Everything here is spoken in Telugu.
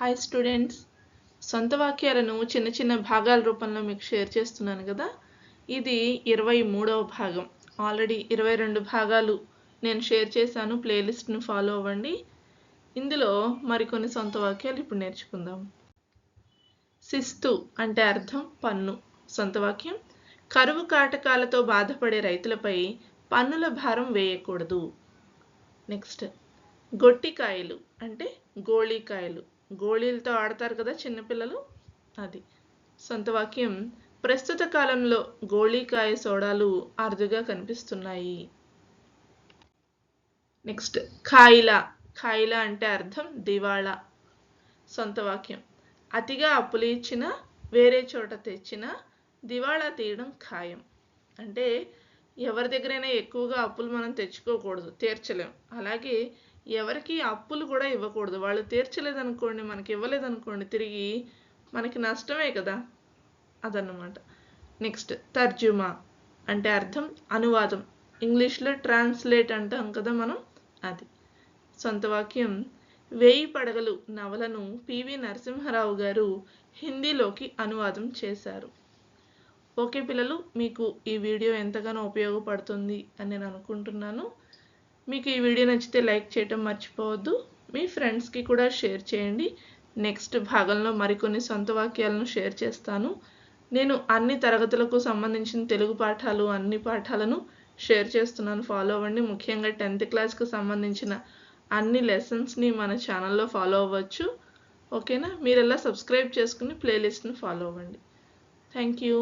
హాయ్ స్టూడెంట్స్ సొంత వాక్యాలను చిన్న చిన్న భాగాల రూపంలో మీకు షేర్ చేస్తున్నాను కదా? ఇది ఇరవై మూడవ భాగం. ఆల్రెడీ ఇరవై రెండు భాగాలు నేను షేర్ చేశాను. ప్లేలిస్ట్ను ఫాలో అవ్వండి. ఇందులో మరికొన్ని సొంత వాక్యాలు ఇప్పుడు నేర్చుకుందాం. శిస్తు అంటే అర్థం పన్ను. సొంత వాక్యం. కరువు కాటకాలతో బాధపడే రైతులపై పన్నుల భారం వేయకూడదు. నెక్స్ట్ గొట్టికాయలు అంటే గోళీకాయలు. గోళీలతో ఆడతారు కదా చిన్నపిల్లలు అది. సొంత వాక్యం. ప్రస్తుత కాలంలో గోళీకాయ సోడాలు అరుదుగా కనిపిస్తున్నాయి. నెక్స్ట్ ఖాయిలా. ఖాయిలా అంటే అర్థం దివాళా. సొంత వాక్యం. అతిగా అప్పులు ఇచ్చిన వేరే చోట తెచ్చిన దివాళా తీయడం ఖాయం. అంటే ఎవరి దగ్గరైనా ఎక్కువగా అప్పులు మనం తెచ్చుకోకూడదు తీర్చలేం. అలాగే ఎవరికి అప్పులు కూడా ఇవ్వకూడదు. వాళ్ళు తీర్చలేదనుకోండి మనకి ఇవ్వలేదనుకోండి తిరిగి మనకి నష్టమే కదా? అదన్నమాట. నెక్స్ట్ తర్జుమా అంటే అర్థం అనువాదం. ఇంగ్లీష్లో ట్రాన్స్లేట్ అంటాం కదా మనం? అది. సొంత వాక్యం. వేయి పడగలు నవలను పివి నరసింహారావు గారు హిందీలోకి అనువాదం చేశారు. ఓకే పిల్లలు మీకు ఈ వీడియో ఎంతగానో ఉపయోగపడుతుంది అని నేను అనుకుంటున్నాను. మీకు ఈ వీడియో నచ్చితే లైక్ చేయటం మర్చిపోవద్దు. మీ ఫ్రెండ్స్కి కూడా షేర్ చేయండి. నెక్స్ట్ భాగంలో మరికొన్ని సొంత వాక్యాలను షేర్ చేస్తాను. నేను అన్ని తరగతులకు సంబంధించిన తెలుగు పాఠాలు అన్ని పాఠాలను షేర్ చేస్తున్నాను. ఫాలో అవ్వండి. ముఖ్యంగా టెన్త్ క్లాస్కి సంబంధించిన అన్ని లెసన్స్ని మన ఛానల్లో ఫాలో అవ్వచ్చు. ఓకేనా? మీరు ఎలా సబ్స్క్రైబ్ చేసుకుని ప్లేలిస్ట్ని ఫాలో అవ్వండి. Thank you.